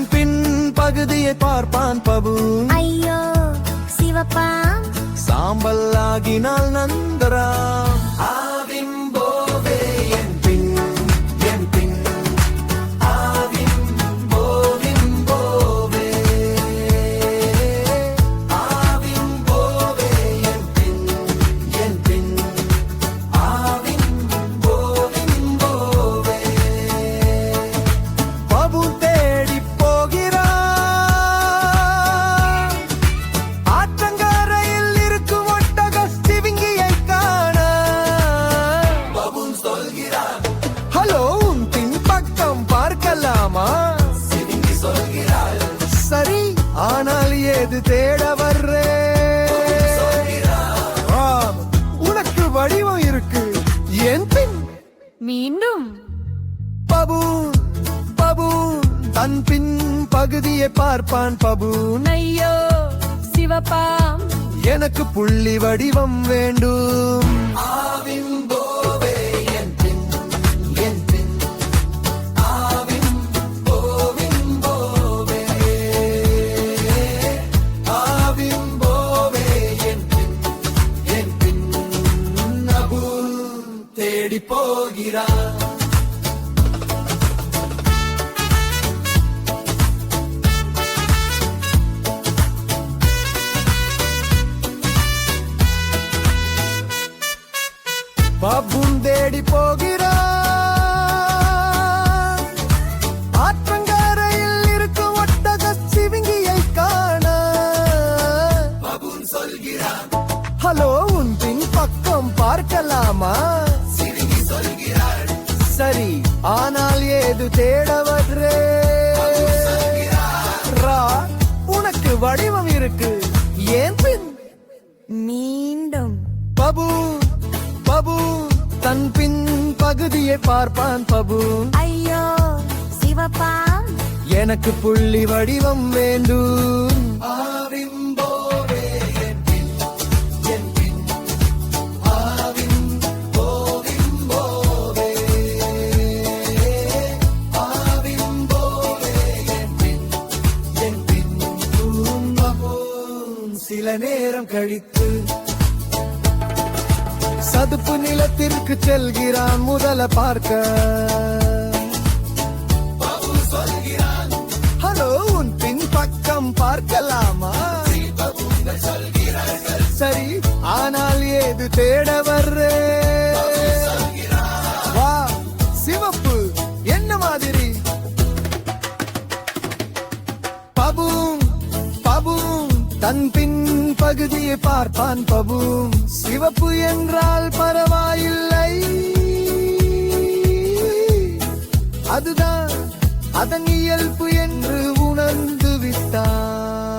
அதன் பின் பகுதியை பார்ப்பான் பபு. ஐயோ சிவப்பா சாம்பல் ஆகினால் நந்தரா. ஏது தேட வர்றே. உனக்கு வடிவம் இருக்கு. என் பின் மீண்டும். பபூன் பபூன் தன் பின் பகுதியை பார்ப்பான் பபூன் ஐயோ சிவப்பாம். எனக்கு புள்ளி வடிவம் வேண்டும். ஆவிம்போவே தேடி போகிறான் பப்பும் தேடி போகிறான் ஆற்றங்கரையில் இருக்கும் ஒட்டக சிவிங்கியை காண. பபுன் சொல்கிறான் ஹலோ உன் பின் பக்கம் பார்க்கலாமா? ஆனால் ஏது தேட வர்றே ரா உனக்கு வடிவம் இருக்கு. ஏன் பின்? மீண்டும். பபு பபு தன் பின் பகுதியை பார்ப்பான் பபு. ஐயோ சிவப்பாம் எனக்கு புள்ளி வடிவம் வேண்டும். சில நேரம் கழித்து சதுப்பு நிலத்திற்கு செல்கிறான் முதல பார்க்க. ஹலோ உன் பின் பக்கம் பார்க்கலாமா? சரி ஆனால் ஏது தேட வர்றே? தன் பின் பகுதியை பார்ப்பான் பபும் சிவப்பு என்றால் பரவாயில்லை. அதுதான் அதன் இயல்பு என்று உணர்ந்து விட்டான்.